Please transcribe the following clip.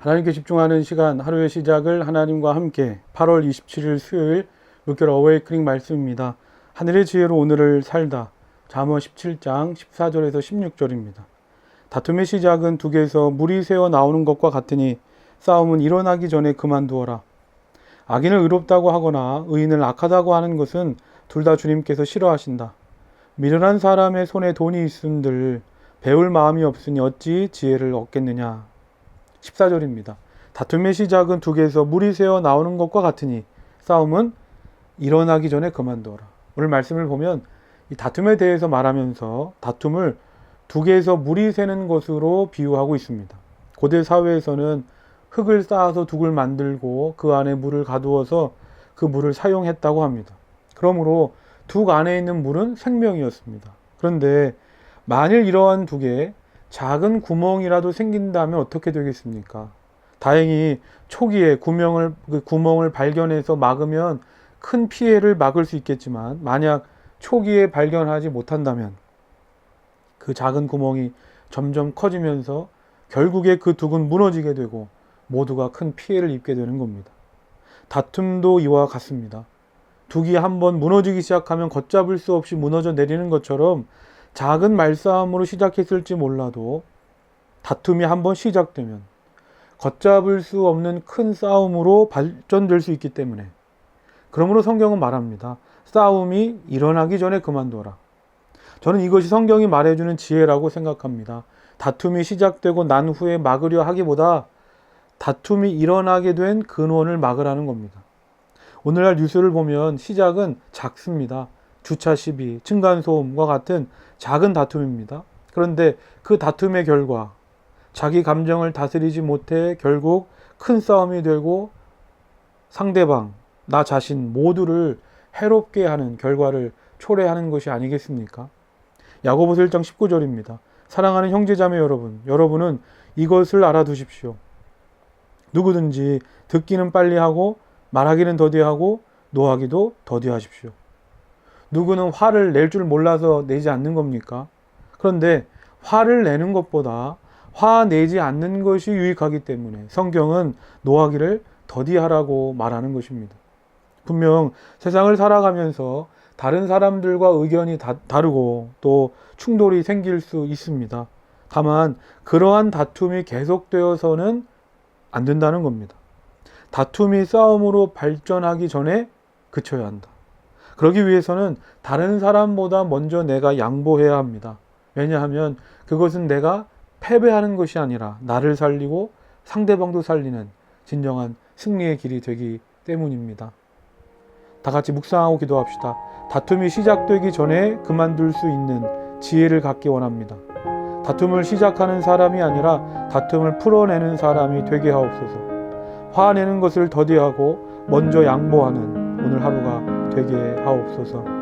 하나님께 집중하는 시간 하루의 시작을 하나님과 함께 8월 27일 수요일 물결 어웨이크닝 말씀입니다. 하늘의 지혜로 오늘을 살다. 잠언 17장 14절에서 16절입니다. 다툼의 시작은 두 개에서 물이 새어 나오는 것과 같으니 싸움은 일어나기 전에 그만두어라. 악인을 의롭다고 하거나 의인을 악하다고 하는 것은 둘 다 주님께서 싫어하신다. 미련한 사람의 손에 돈이 있음들 배울 마음이 없으니 어찌 지혜를 얻겠느냐. 14절입니다. 다툼의 시작은 두 개에서 물이 새어 나오는 것과 같으니 싸움은 일어나기 전에 그만두어라. 오늘 말씀을 보면 이 다툼에 대해서 말하면서 다툼을 두 개에서 물이 새는 것으로 비유하고 있습니다. 고대 사회에서는 흙을 쌓아서 둑을 만들고 그 안에 물을 가두어서 그 물을 사용했다고 합니다. 그러므로 둑 안에 있는 물은 생명이었습니다. 그런데 만일 이러한 둑에 작은 구멍이라도 생긴다면 어떻게 되겠습니까? 다행히 초기에 구멍을, 그 구멍을 발견해서 막으면 큰 피해를 막을 수 있겠지만 만약 초기에 발견하지 못한다면 그 작은 구멍이 점점 커지면서 결국에 그 둑은 무너지게 되고 모두가 큰 피해를 입게 되는 겁니다. 다툼도 이와 같습니다. 둑이 한번 무너지기 시작하면 걷잡을 수 없이 무너져 내리는 것처럼 작은 말싸움으로 시작했을지 몰라도 다툼이 한번 시작되면 걷잡을 수 없는 큰 싸움으로 발전될 수 있기 때문에 그러므로 성경은 말합니다. 싸움이 일어나기 전에 그만둬라. 저는 이것이 성경이 말해주는 지혜라고 생각합니다. 다툼이 시작되고 난 후에 막으려 하기보다 다툼이 일어나게 된 근원을 막으라는 겁니다. 오늘날 뉴스를 보면 시작은 작습니다. 주차 시비, 층간소음과 같은 작은 다툼입니다. 그런데 그 다툼의 결과 자기 감정을 다스리지 못해 결국 큰 싸움이 되고 상대방, 나 자신 모두를 해롭게 하는 결과를 초래하는 것이 아니겠습니까? 야고보서 1장 19절입니다. 사랑하는 형제자매 여러분, 여러분은 이것을 알아두십시오. 누구든지 듣기는 빨리 하고 말하기는 더디하고 노하기도 더디하십시오. 누구는 화를 낼 줄 몰라서 내지 않는 겁니까? 그런데 화를 내는 것보다 화 내지 않는 것이 유익하기 때문에 성경은 노하기를 더디하라고 말하는 것입니다. 분명 세상을 살아가면서 다른 사람들과 의견이 다, 다르고 또 충돌이 생길 수 있습니다. 다만 그러한 다툼이 계속되어서는 안 된다는 겁니다. 다툼이 싸움으로 발전하기 전에 그쳐야 한다. 그러기 위해서는 다른 사람보다 먼저 내가 양보해야 합니다. 왜냐하면 그것은 내가 패배하는 것이 아니라 나를 살리고 상대방도 살리는 진정한 승리의 길이 되기 때문입니다. 다 같이 묵상하고 기도합시다. 다툼이 시작되기 전에 그만둘 수 있는 지혜를 갖기 원합니다. 다툼을 시작하는 사람이 아니라 다툼을 풀어내는 사람이 되게 하옵소서. 화내는 것을 더디하고 먼저 양보하는 오늘 하루가 되게 하옵소서.